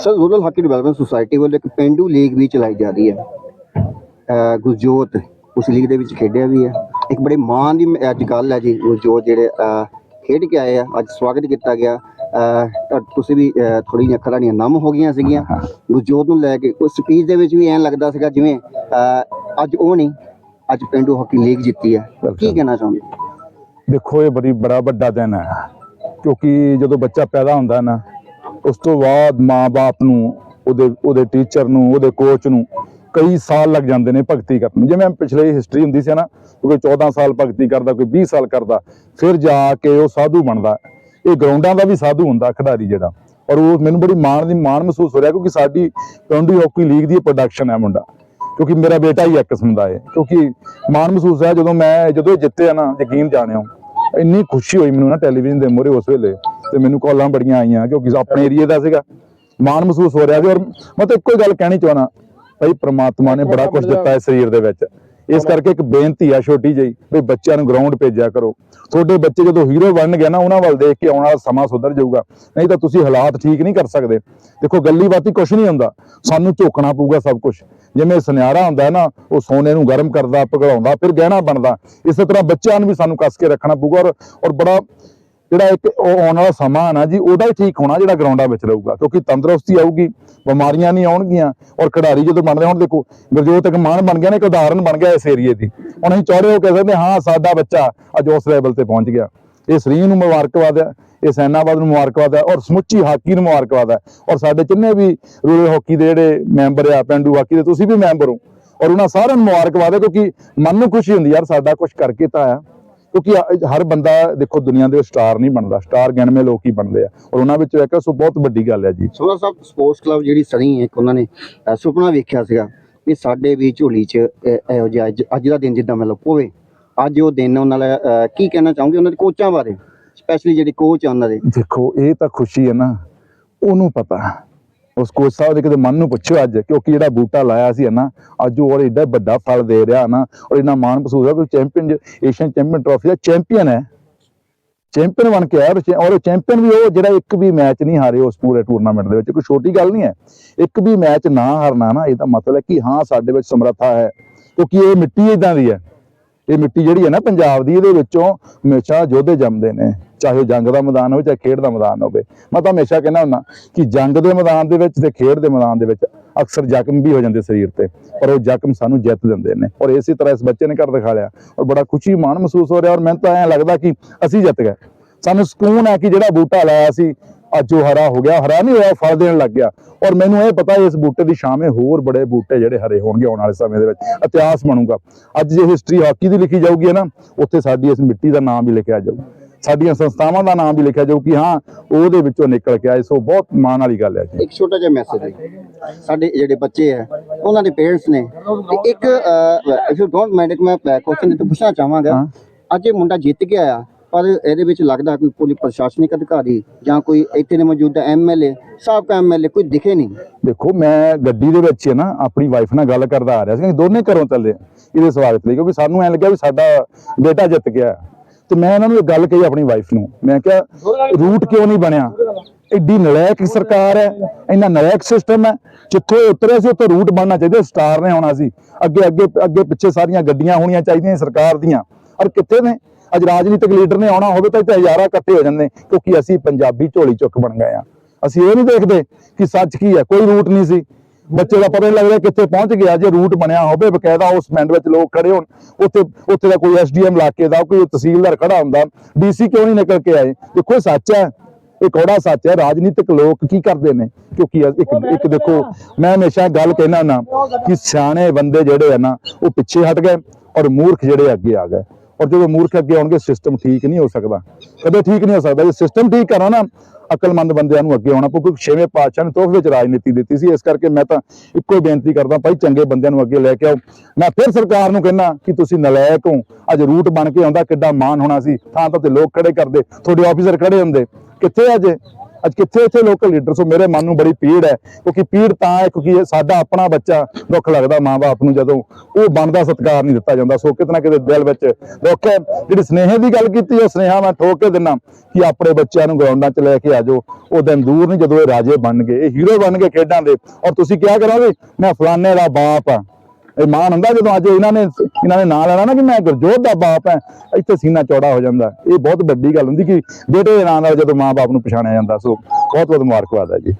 Sir rural hockey development society ਵੱਲੋਂ ਇੱਕ ਪਿੰਡੂ league ਵੀ ਚਲਾਈ ਜਾ ਰਹੀ ਹੈ। ਗੁਰਜੋਤ ਉਸ ਲੀਗ ਦੇ ਵਿੱਚ ਖੇਡਿਆ ਵੀ ਹੈ। ਇੱਕ ਬੜੇ ਮਾਣ ਦੀ ਅੱਜ ਗੱਲ ਹੈ ਜੀ ਗੁਰਜੋਤ ਜਿਹੜੇ ਖੇਡ ਕੇ ਆਏ ਆ। ਅੱਜ ਸਵਾਗਤ ਕੀਤਾ ਗਿਆ। ਤੁਸੀਂ ਵੀ ਥੋੜੀ ਜਿਹੀਆਂ ਅੱਖਰਾਂ ਦੀਆਂ ਨਮ ਹੋ ਗਈਆਂ ਸੀਗੀਆਂ। ਗੁਰਜੋਤ ਨੂੰ ਲੈ ਕੇ ਉਸ ਸਪੀਚ ਦੇ ਵਿੱਚ ਵੀ ਐਂ ਲੱਗਦਾ ਸੀਗਾ ਜਿਵੇਂ ਅੱਜ ਉਹ ਨਹੀਂ ਅੱਜ ਪਿੰਡੂ ਹਾਕੀ ਲੀਗ ਜਿੱਤੀ ਹੈ। ਕੀ ਕਹਿਣਾ ਚਾਹੁੰਦੇ? ਦੇਖੋ ਇਹ ਬੜੀ ਬੜਾ ਵੱਡਾ ਦਿਨ ਹੈ। ਕਿਉਂਕਿ ਜਦੋਂ ਬੱਚਾ ਪੈਦਾ ਹੁੰਦਾ ਨਾ ਉਸ ਤੋਂ ਬਾਅਦ ਮਾਂ-ਬਾਪ ਨੂੰ, ਉਹਦੇ ਉਹਦੇ ਟੀਚਰ ਨੂੰ, ਉਹਦੇ ਕੋਚ ਨੂੰ ਕਈ ਸਾਲ ਲੱਗ ਜਾਂਦੇ ਨੇ ਭਗਤੀ ਕਰਨ ਨੂੰ। ਜਿਵੇਂ ਪਿਛਲੇ ਹਿਸਟਰੀ ਹੁੰਦੀ ਸੀ ਨਾ ਕੋਈ 14 ਸਾਲ ਭਗਤੀ ਕਰਦਾ, ਕੋਈ 20 ਸਾਲ ਕਰਦਾ, ਫਿਰ ਜਾ ਕੇ ਉਹ ਸਾਧੂ ਬਣਦਾ। ਇਹ ਗਰਾਊਂਡਾਂ ਦਾ ਵੀ ਸਾਧੂ ਹੁੰਦਾ, ਖਿਡਾਰੀ ਜਿਹੜਾ। ਔਰ ਉਹ ਮੈਨੂੰ ਬੜੀ ਮਾਣ ਦੀ ਮਾਣ ਮਹਿਸੂਸ ਹੋ ਰਿਹਾ, ਕਿਉਂਕਿ ਸਾਡੀ ਪਿੰਡੀ ਹਾਕੀ ਲੀਗ ਦੀ ਪ੍ਰੋਡਕਸ਼ਨ ਹੈ ਮੁੰਡਾ। ਕਿਉਂਕਿ ਮੇਰਾ ਬੇਟਾ ਹੀ ਇੱਕ ਕਿਸਮ ਦਾ ਹੈ। ਕਿਉਂਕਿ ਮਾਣ ਮਹਿਸੂਸ ਹੈ ਜਦੋਂ ਮੈਂ, ਜਦੋਂ ਇਹ ਜਿੱਤਿਆ ਨਾ ਯਕੀਨ ਜਾਣਿਓ ਇੰਨੀ ਖੁਸ਼ੀ ਹੋਈ ਮੈਨੂੰ ਨਾ ਟੈਲੀਵਿਜ਼ਨ ਦੇ ਮੂਹਰੇ ਉਸ ਵੇਲੇ ਤੇ ਮੈਨੂੰ ਕਾਲਾਂ ਬੜੀਆਂ ਆਈਆਂ ਕਿਉਂਕਿ ਆਪਣੇ ਏਰੀਏ ਦਾ ਸੀਗਾ। ਮਾਣ ਮਹਿਸੂਸ ਹੋ ਰਿਹਾ ਸੀ ਔਰ ਮੈਂ ਤਾਂ ਇੱਕੋ ਹੀ ਗੱਲ ਕਹਿਣੀ ਚਾਹਣਾ ਭਾਈ ਪ੍ਰਮਾਤਮਾ ਨੇ ਬੜਾ ਕੁਝ ਦਿੱਤਾ ਹੈ ਸਰੀਰ ਦੇ ਵਿੱਚ। ਇਸ ਕਰਕੇ ਇੱਕ ਬੇਨਤੀ ਆ ਛੋਟੀ ਜਿਹੀ ਵੀ ਬੱਚਿਆਂ ਨੂੰ ਗਰਾਊਂਡ ਭੇਜਿਆ ਕਰੋ। ਤੁਹਾਡੇ ਬੱਚੇ ਜਦੋਂ ਹੀਰੋ ਬਣਨਗੇ ਨਾ, ਉਹਨਾਂ ਵੱਲ ਦੇਖ ਕੇ ਆਉਣ ਵਾਲਾ ਸਮਾਂ ਸੁਧਰ ਜਾਊਗਾ। ਨਹੀਂ ਤਾਂ ਤੁਸੀਂ ਹਾਲਾਤ ਠੀਕ ਨਹੀਂ ਕਰ ਸਕਦੇ। ਦੇਖੋ, ਗੱਲੀ ਬਾਤੀ ਕੁਝ ਨਹੀਂ ਹੁੰਦਾ। ਸਾਨੂੰ ਝੋਕਣਾ ਪਊਗਾ ਸਭ ਕੁਝ ਜਿਵੇਂ ਸੁਨਿਆਰਾ ਹੁੰਦਾ ਹੈ ਨਾ, ਉਹ ਸੋਨੇ ਨੂੰ ਗਰਮ ਕਰਦਾ ਪਿਘਲਾਉਂਦਾ ਫਿਰ ਗਹਿਣਾ ਬਣਦਾ। ਇਸੇ ਤਰ੍ਹਾਂ ਬੱਚਿਆਂ ਨੂੰ ਵੀ ਸਾਨੂੰ ਕੱਸ ਕੇ ਰੱਖਣਾ ਪਊਗਾ ਔਰ ਔਰ ਬੜਾ ਜਿਹੜਾ ਇੱਕ ਉਹ ਆਉਣ ਵਾਲਾ ਸਮਾਂ ਨਾ ਜੀ, ਉਹਦਾ ਹੀ ਠੀਕ ਹੋਣਾ ਜਿਹੜਾ ਗਰਾਊਂਡਾਂ ਵਿੱਚ ਰਹੂਗਾ, ਕਿਉਂਕਿ ਤੰਦਰੁਸਤੀ ਆਊਗੀ, ਬਿਮਾਰੀਆਂ ਨਹੀਂ ਆਉਣਗੀਆਂ, ਔਰ ਖਿਡਾਰੀ ਜਦੋਂ ਬਣਦੇ ਹੁਣ, ਦੇਖੋ, ਗੁਰਜੋਤ ਇੱਕ ਮਾਣ ਬਣ ਗਿਆ ਨੇ, ਇੱਕ ਉਦਾਹਰਨ ਬਣ ਗਿਆ ਇਸ ਏਰੀਏ ਦੀ। ਹੁਣ ਅਸੀਂ ਚਾਹੁੰਦੇ ਹੋ ਕਹਿ ਸਕਦੇ ਹਾਂ ਸਾਡਾ ਬੱਚਾ ਅੱਜ ਉਸ ਲੈਵਲ ਤੇ ਪਹੁੰਚ ਗਿਆ। ਇਹ ਸਰੀਰ ਨੂੰ ਮੁਬਾਰਕਬਾਦ ਹੈ, ਇਹ ਸੈਨਾਬਾਦ ਨੂੰ ਮੁਬਾਰਕਬਾਦ ਹੈ, ਔਰ ਸਮੁੱਚੀ ਹਾਕੀ ਨੂੰ ਮੁਬਾਰਕਬਾਦ ਹੈ। ਔਰ ਸਾਡੇ ਜਿੰਨੇ ਵੀ ਰੂਰਲ ਹਾਕੀ ਦੇ ਜਿਹੜੇ ਮੈਂਬਰ ਆ, ਪਿੰਡੂ ਹਾਕੀ ਦੇ, ਤੁਸੀਂ ਵੀ ਮੈਂਬਰ ਹੋ, ਔਰ ਉਹਨਾਂ ਸਾਰਿਆਂ ਨੂੰ ਮੁਬਾਰਕਬਾਦ ਹੈ, ਕਿਉਂਕਿ ਮਨ ਨੂੰ ਖੁਸ਼ੀ ਹੁੰਦੀ, ਯਾਰ ਸਾਡਾ ਕੁਝ ਕਰਕੇ ਤਾਂ ਆਇਆ। ਕਿਉਂਕਿ ਹਰ ਬੰਦਾ ਦੇਖੋ ਦੁਨੀਆ ਦੇ ਸਟਾਰ ਨਹੀਂ ਬਣਦਾ ਸਟਾਰ ਗਿਣਵੇਂ ਲੋਕ ਹੀ ਬਣਦੇ ਆ। ਔਰ ਉਹਨਾਂ ਵਿੱਚੋਂ ਇੱਕ ਸੋ ਬਹੁਤ ਵੱਡੀ ਗੱਲ ਹੈ ਜੀ। ਸੋਹਣਾ ਸਾਹਿਬ ਸਪੋਰਟਸ ਕਲੱਬ ਜਿਹੜੀ ਸਣੀ ਇੱਕ ਉਹਨਾਂ ਨੇ ਸੁਪਨਾ ਵੇਖਿਆ ਸੀਗਾ ਵੀ ਸਾਡੇ ਵੀ ਝੋਲੀ 'ਚ ਇਹ- ਜਿਹਾ ਅੱਜ ਦਾ ਦਿਨ ਜਿੱਦਾਂ ਮਤਲਬ ਹੋਵੇ ਅੱਜ ਉਹ ਦਿਨ ਉਹਨਾਂ ਅਹ, ਕੀ ਕਹਿਣਾ ਚਾਹੋਗੇ ਉਹਨਾਂ ਦੇ ਕੋਚਾਂ ਬਾਰੇ? ਸਪੈਸ਼ਲੀ ਜਿਹੜੇ ਕੋਚ ਆ ਉਹਨਾਂ ਦੇ। ਦੇਖੋ ਇਹ ਤਾਂ ਖੁਸ਼ੀ ਹੈ ਨਾ ਉਹਨੂੰ ਪਤਾ। ਉਸ ਕੋਚ ਸਾਹਿਬ ਦੇ ਕਿਤੇ ਮਨ ਨੂੰ ਪੁੱਛੋ ਅੱਜ, ਕਿਉਂਕਿ ਜਿਹੜਾ ਬੂਟਾ ਲਾਇਆ ਸੀ ਨਾ, ਅੱਜ ਉਹ ਔਰ ਵੱਡਾ ਫਲ ਦੇ ਰਿਹਾ ਨਾ, ਔਰ ਇੰਨਾ ਮਾਣ ਮਹਿਸੂਸ ਹੈ ਕੋਈ ਚੈਂਪੀਅਨ ਏਸ਼ੀਅਨ ਚੈਂਪੀਅਨ ਟਰਾਫੀ ਦਾ ਚੈਂਪੀਅਨ ਹੈ। ਚੈਂਪੀਅਨ ਬਣ ਕੇ ਆਇਆ ਔਰ ਔਰ ਚੈਂਪੀਅਨ ਵੀ ਉਹ ਜਿਹੜਾ ਇੱਕ ਵੀ ਮੈਚ ਨਹੀਂ ਹਾਰੇ ਉਸ ਪੂਰੇ ਟੂਰਨਾਮੈਂਟ ਦੇ ਵਿੱਚ, ਕੋਈ ਛੋਟੀ ਗੱਲ ਨਹੀਂ ਹੈ। ਇੱਕ ਵੀ ਮੈਚ ਨਾ ਹਾਰਨਾ ਨਾ, ਇਹਦਾ ਮਤਲਬ ਹੈ ਕਿ ਹਾਂ, ਸਾਡੇ ਵਿੱਚ ਸਮਰੱਥਾ ਹੈ, ਕਿਉਂਕਿ ਇਹ ਮਿੱਟੀ ਇਦਾਂ ਦੀ ਹੈ। ਇਹ ਮਿੱਟੀ ਜਿਹੜੀ ਹੈ ਨਾ ਪੰਜਾਬ ਦੀ, ਇਹਦੇ ਵਿੱਚੋਂ ਹਮੇਸ਼ਾ ਯੋਧੇ ਜੰਮਦੇ ਨੇ, ਚਾਹੇ ਉਹ ਜੰਗ ਦਾ ਮੈਦਾਨ ਹੋਵੇ, ਚਾਹੇ ਖੇਡ ਦਾ ਮੈਦਾਨ ਹੋਵੇ। ਮੈਂ ਤਾਂ ਹਮੇਸ਼ਾ ਕਹਿੰਦਾ ਹੁੰਦਾ ਕਿ ਜੰਗ ਦੇ ਮੈਦਾਨ ਦੇ ਵਿੱਚ ਤੇ ਖੇਡ ਦੇ ਮੈਦਾਨ ਦੇ ਵਿੱਚ ਅਕਸਰ ਜ਼ਖਮ ਵੀ ਹੋ ਜਾਂਦੇ ਸਰੀਰ ਤੇ, ਪਰ ਉਹ ਜ਼ਖਮ ਸਾਨੂੰ ਜਿੱਤ ਦਿੰਦੇ ਨੇ। ਔਰ ਇਸੇ ਤਰ੍ਹਾਂ ਇਸ ਬੱਚੇ ਨੇ ਕਰ ਦਿਖਾ ਲਿਆ, ਔਰ ਬੜਾ ਖੁਸ਼ੀ ਮਾਣ ਮਹਿਸੂਸ ਹੋ ਰਿਹਾ, ਔਰ ਮੈਨੂੰ ਤਾਂ ਐਂ ਲੱਗਦਾ ਕਿ ਅਸੀਂ ਜਿੱਤ ਗਏ। ਸਾਨੂੰ ਸਕੂਨ ਹੈ ਕਿ ਜਿਹੜਾ ਬੂਟਾ ਲਾਇਆ ਸੀ ਅੱਜ ਉਹ ਹਰਾ ਹੋ ਗਿਆ ਹਰਾ ਨਹੀਂ ਹੋਇਆ ਫਲ ਦੇਣ ਲੱਗ ਗਿਆ। ਔਰ ਮੈਨੂੰ ਇਹ ਪਤਾ ਇਸ ਬੂਟੇ ਦੀ ਛਾਵੇਂ ਹੋਰ ਬੜੇ ਬੂਟੇ ਜਿਹੜੇ ਹਰੇ ਹੋਣਗੇ ਆਉਣ ਵਾਲੇ ਸਮੇਂ ਦੇ ਵਿੱਚ। ਇਤਿਹਾਸ ਬਣੂਗਾ। ਅੱਜ ਜੇ ਹਿਸਟਰੀ ਹਾਕੀ ਦੀ ਲਿਖੀ ਜਾਊਗੀ ਨਾ ਉੱਥੇ ਸਾਡੀ ਇਸ ਮਿੱਟੀ ਦਾ ਨਾਮ ਵੀ ਲਿਖਿਆ ਜਾਊ। ਸਾਡੀਆਂ ਸੰਸਥਾਵਾਂ ਦਾ ਨਾਮ ਵੀ ਲਿਖਿਆ ਜਾਊ ਕਿ ਹਾਂ ਉਹਦੇ ਵਿੱਚੋਂ ਨਿਕਲ ਕੇ ਆਏ। ਸੋ ਬਹੁਤ ਮਾਣ ਵਾਲੀ ਗੱਲ ਹੈ ਜੀ। ਇੱਕ ਛੋਟਾ ਜਿਹਾ ਮੈਸੇਜ ਹੈ ਸਾਡੇ ਜਿਹੜੇ ਬੱਚੇ ਆ ਉਹਨਾਂ ਦੇ ਪੇਰੈਂਟਸ ਨੇ ਇੱਕ ਇਫ ਯੂ ਡੋਨਟ ਮਾਈਂਡ ਮੈਂ ਕੁਐਸਚਨ ਤੇ ਪੁੱਛਣਾ ਚਾਹਾਂਗਾ। ਹਾਂ। ਅੱਜ ਇਹ ਮੁੰਡਾ ਜਿੱਤ ਗਿਆ ਆ। ਪਰ ਇਹਦੇ ਵਿੱਚ ਲੱਗਦਾ ਕੋਈ ਪੁਲਿਸ ਪ੍ਰਸ਼ਾਸਨਿਕ ਅਧਿਕਾਰੀ ਜਾਂ ਕੋਈ ਇੱਥੇ ਦੇ ਮੌਜੂਦਾ ਐਮਐਲਏ ਸਾਬਕਾ ਐਮਐਲਏ ਕੋਈ ਦਿਖੇ ਨਹੀਂ। ਦੇਖੋ, ਮੈਂ ਗੱਡੀ ਦੇ ਵਿੱਚ ਨਾ ਆਪਣੀ ਵਾਈਫ ਨਾਲ ਗੱਲ ਕਰਦਾ ਆ ਰਿਹਾ ਸੀ ਕਿ ਦੋਨੇ ਘਰੋਂ ਚੱਲੇ ਇਹਦੇ ਸਵਾਗਤ ਲਈ, ਕਿਉਂਕਿ ਸਾਨੂੰ ਐਂ ਲੱਗਿਆ ਵੀ ਸਾਡਾ ਬੇਟਾ ਜਿੱਤ ਗਿਆ। ਤੇ ਮੈਂ ਇਹਨਾਂ ਨੂੰ ਇਹ ਗੱਲ ਕਹੀ ਆਪਣੀ ਵਾਈਫ ਨੂੰ, ਮੈਂ ਕਿਹਾ ਰੂਟ ਕਿਉਂ ਨਹੀਂ ਬਣਿਆ? ਐਡੀ ਨਲਾਇਕ ਸਰਕਾਰ ਹੈ, ਇੰਨਾ ਨਲਾਇਕ ਸਿਸਟਮ ਹੈ, ਜਿੱਥੋਂ ਇਹ ਉਤਰਿਆ ਸੀ, ਉੱਥੇ ਰੂਟ ਬਣਨਾ ਚਾਹੀਦਾ ਸਟਾਰ ਨੇ ਆਉਣਾ ਸੀ। ਅੱਗੇ ਅੱਗੇ ਅੱਗੇ ਪਿੱਛੇ ਸਾਰੀਆਂ ਗੱਡੀਆਂ ਹੋਣੀਆਂ ਚਾਹੀਦੀਆਂ ਸਰਕਾਰ ਦੀਆਂ। ਔਰ ਕਿੱਥੇ ਨੇ? ਅੱਜ ਰਾਜਨੀਤਿਕ ਲੀਡਰ ਨੇ ਆਉਣਾ ਹੋਵੇ ਤਾਂ ਇੱਥੇ ਹਜ਼ਾਰਾਂ ਇਕੱਠੇ ਹੋ ਜਾਂਦੇ ਕਿਉਂਕਿ ਅਸੀਂ ਪੰਜਾਬੀ ਝੋਲੀ ਚੁੱਕ ਬਣ ਗਏ ਆ ਅਸੀਂ ਇਹ ਨਹੀਂ ਦੇਖਦੇ ਕਿ ਸੱਚ ਕੀ ਹੈ ਕੋਈ ਰੂਟ ਨਹੀਂ ਸੀ। ਬੱਚੇ ਦਾ ਪਤਾ ਨਹੀਂ ਲੱਗਦਾ ਕਿੱਥੇ ਪਹੁੰਚ ਗਿਆ ਜੇ ਰੂਟ ਬਣਿਆ ਹੋਵੇ ਬਕਾਇਦਾ ਉਸ ਪਿੰਡ ਵਿੱਚ ਲੋਕ ਖੜੇ ਹੋਣ। ਉੱਥੇ ਉੱਥੇ ਦਾ ਕੋਈ ਐਸਡੀਐਮ ਇਲਾਕੇ ਦਾ ਕੋਈ ਤਹਿਸੀਲਦਾਰ ਖੜਾ ਹੁੰਦਾ ਡੀਸੀ ਕਿਉਂ ਨਹੀਂ ਨਿਕਲ ਕੇ ਆਏ? ਦੇਖੋ ਸੱਚ ਹੈ। ਇਹ ਕੌੜਾ ਸੱਚ ਹੈ। ਰਾਜਨੀਤਿਕ ਲੋਕ ਕੀ ਕਰਦੇ ਨੇ? ਕਿਉਂਕਿ ਇੱਕ ਇੱਕ ਦੇਖੋ ਮੈਂ ਹਮੇਸ਼ਾ ਗੱਲ ਕਹਿਣਾ ਨਾ ਕਿ ਸਿਆਣੇ ਬੰਦੇ ਜਿਹੜੇ ਆ ਨਾ ਉਹ ਪਿੱਛੇ ਹਟ ਗਏ ਔਰ ਮੂਰਖ ਜਿਹੜੇ ਅੱਗੇ ਆ ਗਏ। ਔਰ ਜਦੋਂ ਮੂਰਖ ਅੱਗੇ ਆਉਣਗੇ ਸਿਸਟਮ ਠੀਕ ਨਹੀਂ ਹੋ ਸਕਦਾ। ਕਦੇ ਠੀਕ ਨਹੀਂ ਹੋ ਸਕਦਾ। ਜੇ ਸਿਸਟਮ ਠੀਕ ਕਰਾਂ ਨਾ, ਅਕਲਮੰਦ ਬੰਦਿਆਂ ਨੂੰ ਅੱਗੇ ਆਉਣਾ ਪਊ, ਕਿਉਂਕਿ ਛੇਵੇਂ ਪਾਤਸ਼ਾਹ ਨੇ ਤੋਹਫੇ ਵਿੱਚ ਰਾਜਨੀਤੀ ਦਿੱਤੀ ਸੀ। ਇਸ ਕਰਕੇ ਮੈਂ ਤਾਂ ਇੱਕੋ ਹੀ ਬੇਨਤੀ ਕਰਦਾ, ਭਾਈ ਚੰਗੇ ਬੰਦਿਆਂ ਨੂੰ ਅੱਗੇ ਲੈ ਕੇ ਆਓ। ਮੈਂ ਫਿਰ ਸਰਕਾਰ ਨੂੰ ਕਹਿੰਦਾ ਕਿ ਤੁਸੀਂ ਨਲਾਇਕ ਹੋ। ਅੱਜ ਰੂਟ ਬਣ ਕੇ ਆਉਂਦਾ, ਕਿੱਡਾ ਮਾਣ ਹੋਣਾ ਸੀ। ਥਾਂ ਤਾਂ ਤੇ ਲੋਕ ਖੜੇ ਕਰਦੇ, ਤੁਹਾਡੇ ਆਫੀਸਰ ਖੜੇ ਹੁੰਦੇ। ਕਿੱਥੇ ਅੱਜ? ਅੱਜ ਕਿੱਥੇ ਇੱਥੇ ਲੋਕਲ ਲੀਡਰ ਸੋ ਮੇਰੇ ਮਨ ਨੂੰ ਬੜੀ ਪੀੜ ਹੈ, ਕਿਉਂਕਿ ਪੀੜ ਤਾਂ ਹੈ, ਕਿਉਂਕਿ ਸਾਡਾ ਆਪਣਾ ਬੱਚਾ ਦੁੱਖ ਲੱਗਦਾ ਮਾਂ-ਬਾਪ ਨੂੰ ਜਦੋਂ ਉਹ ਬਣਦਾ ਸਤਿਕਾਰ ਨਹੀਂ ਦਿੱਤਾ ਜਾਂਦਾ, ਸੋ ਕਿਤੇ ਨਾ ਕਿਤੇ ਦਿਲ ਵਿੱਚ ਦੁੱਖ ਹੈ। ਜਿਹੜੀ ਸਨੇਹ ਦੀ ਗੱਲ ਕੀਤੀ, ਉਹ ਸਨੇਹਾ ਮੈਂ ਠੋਕ ਕੇ ਦਿੰਨਾ ਕਿ ਆਪਣੇ ਬੱਚਿਆਂ ਨੂੰ ਗਰਾਊਂਡਾਂ 'ਚ ਲੈ ਕੇ ਆ ਜਾਓ। ਉਹ ਦਿਨ ਦੂਰ ਨਹੀਂ, ਜਦੋਂ ਇਹ ਰਾਜੇ ਬਣ ਗਏ, ਇਹ ਹੀਰੋ ਬਣ ਗਏ ਖੇਡਾਂ ਦੇ। ਔਰ ਤੁਸੀਂ ਕਿਹਾ ਕਰੋਗੇ? ਮੈਂ ਫਲਾਣੇ ਦਾ ਬਾਪ ਆ ਇਹ ਮਾਣ ਹੁੰਦਾ ਜਦੋਂ ਅੱਜ ਇਹਨਾਂ ਨੇ ਇਹਨਾਂ ਨੇ ਨਾਂ ਲੈਣਾ ਨਾ ਕਿ ਮੈਂ ਗੁਰਜੋਤ ਦਾ ਬਾਪ ਹੈ, ਇੱਥੇ ਸੀਨਾ ਚੌੜਾ ਹੋ ਜਾਂਦਾ। ਇਹ ਬਹੁਤ ਵੱਡੀ ਗੱਲ ਹੁੰਦੀ ਕਿ ਬੇਟੇ ਦੇ ਨਾਂ ਨਾਲ ਜਦੋਂ ਮਾਂ-ਬਾਪ ਨੂੰ ਪਛਾਣਿਆ ਜਾਂਦਾ, ਸੋ ਬਹੁਤ ਬਹੁਤ ਮੁਬਾਰਕਬਾਦ ਹੈ ਜੀ।